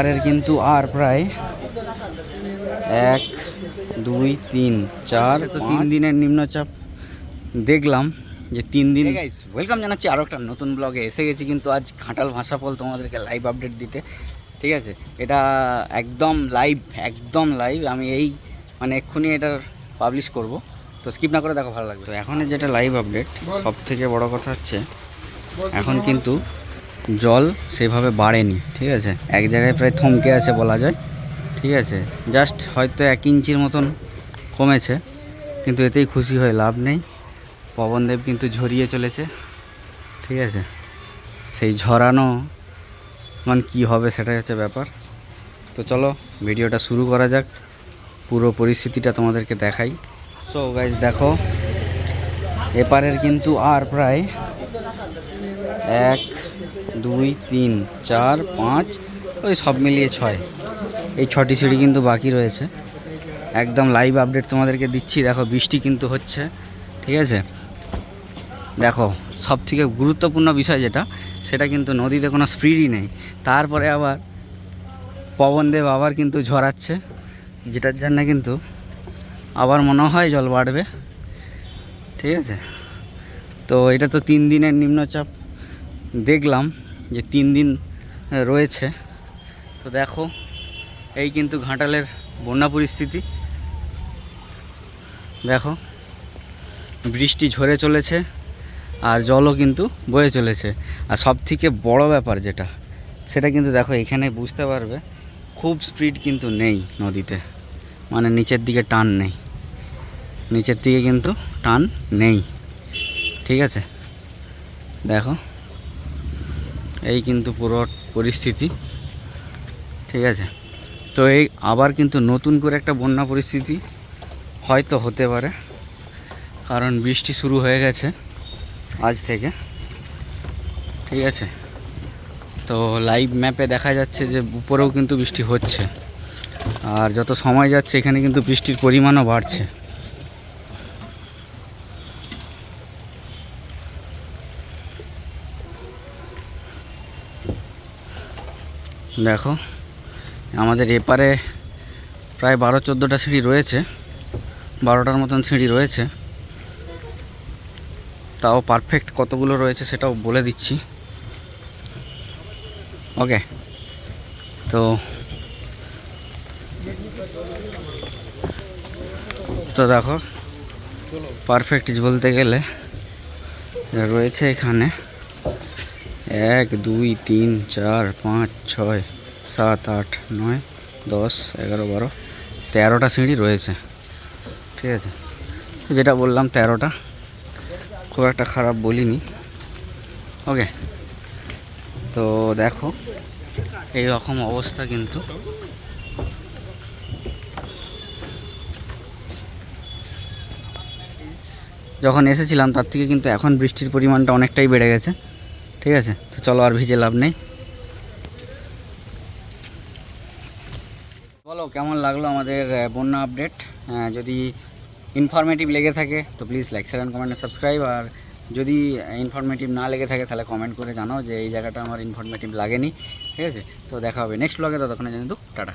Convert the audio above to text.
এবারের কিন্তু আর প্রায় এক দুই তিন চার তো তিন দিনের নিম্নচাপ। দেখলাম যে তিন দিন ওয়েলকাম জানাচ্ছি আরও একটা নতুন ব্লগে এসে গেছি কিন্তু আজ ঘাটাল ভাষাফল তোমাদেরকে লাইভ আপডেট দিতে। ঠিক আছে? এটা একদম লাইভ একদম লাইভ আমি এই মানে এক্ষুনি এটার পাবলিশ করব। তো স্কিপ না করে দেখো ভালো লাগবে। তো এখন যেটা লাইভ আপডেট সব থেকে বড় কথা হচ্ছে এখন কিন্তু জল সেভাবে বাড়েনি, ঠিক আছে? এক জায়গায় প্রায় থমকে আছে বলা যায়, ঠিক আছে? জাস্ট হয়তো এক ইঞ্চির মতন কমেছে, কিন্তু এতেই খুশি হয়ে লাভ নেই। পবনদেব কিন্তু ঝরিয়ে চলেছে, ঠিক আছে? সেই ঝরানো মানে কী হবে সেটাই হচ্ছে ব্যাপার। তো চলো, ভিডিওটা শুরু করা যাক। পুরো পরিস্থিতিটা তোমাদেরকে দেখাই। সো গাইজ দেখো, এপারের কিন্তু আর প্রায় এক দুই, তিন, চার, পাঁচ, ওই সব মিলিয়ে ছয়। এই ছটি সিঁড়ি কিন্তু বাকি রয়েছে। একদম লাইভ আপডেট তোমাদেরকে দিচ্ছি। দেখো, বৃষ্টি কিন্তু হচ্ছে, ঠিক আছে? দেখো সব থেকে গুরুত্বপূর্ণ বিষয় যেটা, সেটা কিন্তু নদীতে কোনো স্পিডই নেই। তারপরে আবার পবনদেব আবার কিন্তু ঝরাচ্ছে, যেটার জন্য কিন্তু আবার মনে হয় জল বাড়বে, ঠিক আছে? তো এটা তো তিন দিনের নিম্নচাপ। দেখলাম যে তিন দিন রয়েছে। তো দেখো, এই কিন্তু ঘাটালের বন্যা পরিস্থিতি। দেখো, বৃষ্টি ঝরে চলেছে আর জলও কিন্তু বয়ে চলেছে। আর সব থেকে বড় ব্যাপার যেটা, সেটা কিন্তু দেখো, এখানে বুঝতে পারবে, খুব স্পিড কিন্তু নেই নদীতে। মানে নিচের দিকে টান নেই। নিচের দিকে কিন্তু টান নেই। ঠিক আছে? দেখো এই কিন্তু পুরো পরিস্থিতি। ঠিক আছে? তো এই আবার কিন্তু নতুন করে একটা বন্যা পরিস্থিতি হয়তো হতে পারে, কারণ বৃষ্টি শুরু হয়ে গেছে আজ থেকে। ঠিক আছে? তো লাইভ ম্যাপে দেখা যাচ্ছে যে উপরেও কিন্তু বৃষ্টি হচ্ছে। আর যত সময় যাচ্ছে, এখানে কিন্তু বৃষ্টির পরিমাণও বাড়ছে। দেখো, আমাদের এপারে প্রায় বারো, চোদ্দোটা সিঁড়ি রয়েছে, বারোটার মতন সিঁড়ি রয়েছে। তাও পারফেক্ট কতগুলো রয়েছে সেটাও বলে দিচ্ছি। ওকে তো তো দেখো পারফেক্ট বলতে গেলে রয়েছে এখানে। এক, দুই, তিন, চার, পাঁচ, ছয়, সাত, আট, নয়, দশ, এগারো, বারো, তেরোটা সিঁড়ি রয়েছে। ঠিক আছে? যেটা বললাম তেরোটা, খুব একটা খারাপ বলিনি। ওকে? তো দেখো এই রকম অবস্থা কিন্তু। যখন এসেছিলাম, তার থেকে কিন্তু এখন বৃষ্টির পরিমাণটা অনেকটাই বেড়ে গেছে। ঠিক আছে? তো চলো আর ভিজে লাভ নেই। বলো, কেমন লাগল আমাদের বন্যা আপডেট যদি ইনফরমেটিভ লেগে থাকে, তো please like share and comment subscribe আর যদি ইনফরমেটিভ না লেগে থাকে, তাহলে কমেন্ট করে জানাও যে এই জায়গাটা আমার ইনফরমেটিভ লাগেনি। ঠিক আছে? তো দেখা হবে নেক্সট ব্লগে ততক্ষণে কিন্তু টাটা।